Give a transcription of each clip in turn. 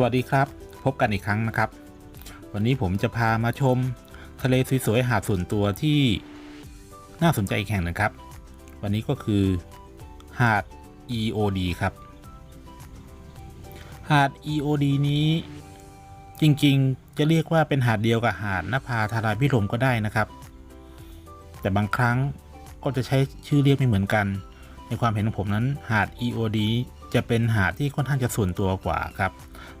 วัสดีครับ พบกันอีกครั้งนะครับ วันนี้ผมจะพามาชมทะเลสวยๆหาดส่วนตัวที่น่าสนใจอีกแห่งหนึ่งครับ วันนี้ก็คือหาด EOD ครับ หาด EOD นี้จริงๆจะเรียกว่าเป็นหาดเดียวกับหาดนภาธาราพิรมก็ได้นะครับ แต่บางครั้งก็จะใช้ชื่อเรียกไม่เหมือนกัน ในความเห็นของผมนั้นหาด EOD จะเป็นหาดที่ค่อนข้างจะส่วนตัวกว่าครับ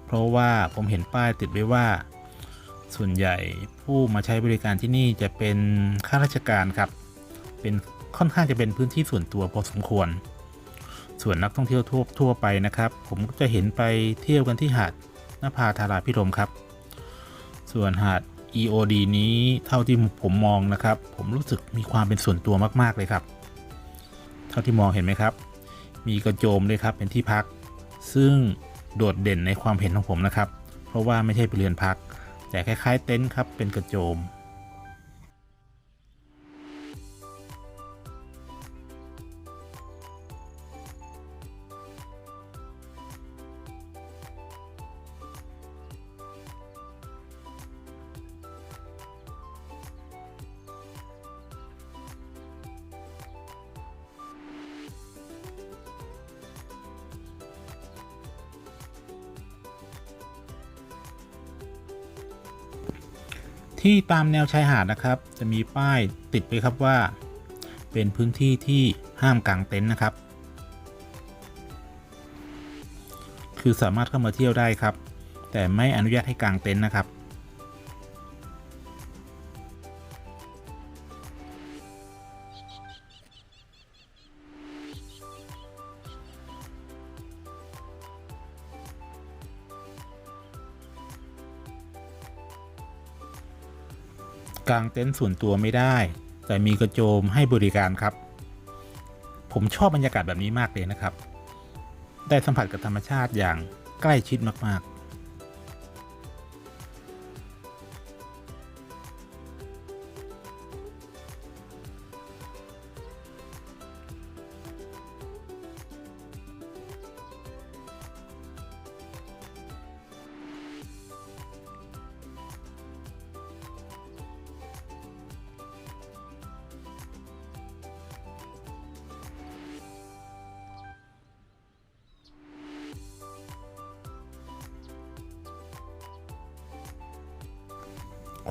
เพราะว่าผมเห็นป้ายติดไว้ว่า ส่วนใหญ่ผู้มาใช้บริการที่นี่จะเป็นข้าราชการครับ เป็นค่อนข้างจะเป็นพื้นที่ส่วนตัวพอสมควร ส่วนนักท่องเที่ยวทั่วทั่วไปนะครับ ผมก็จะเห็นไปเที่ยวกันที่หาดนภาธาราพิรมครับ ส่วนหาด EOD นี้เท่าที่ผมมองนะครับ ผมรู้สึกมีความเป็นส่วนตัวมาก ๆ เลยครับ เท่าที่มองเห็นไหมครับ มีกระโจมด้วยครับเป็นที่พัก ซึ่ง โดดเด่นในความเห็นของผมนะครับ เพราะว่าไม่ใช่เป็นเรือนพัก แต่คล้ายๆเต็นท์ครับเป็นกระโจม ที่ตามแนวชายหาดนะครับ จะมีป้ายติดไว้ครับว่า เป็นพื้นที่ที่ห้ามกางเต็นท์นะครับ คือสามารถเข้ามาเที่ยวได้ครับ แต่ไม่อนุญาตให้กางเต็นท์นะครับ กางเต็นท์ส่วนตัวไม่ได้ แต่มีกระโจมให้บริการครับ ผมชอบบรรยากาศแบบนี้มากเลยนะครับ ได้สัมผัสกับธรรมชาติอย่างใกล้ชิดมากๆ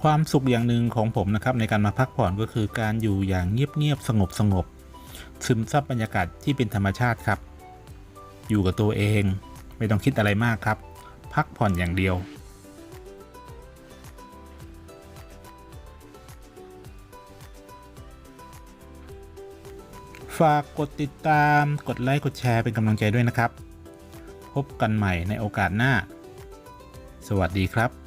ความสุขอย่างหนึ่งของผมนะครับในการมาพักผ่อนก็คือการอยู่อย่างเงียบๆสงบสงบๆซึมซับบรรยากาศที่เป็นธรรมชาติครับ อยู่กับตัวเอง ไม่ต้องคิดอะไรมากครับ พักผ่อนอย่างเดียว ฝากกดติดตามกดไลค์กดแชร์เป็นกำลังใจด้วยนะครับ พบกันใหม่ในโอกาสหน้า สวัสดีครับ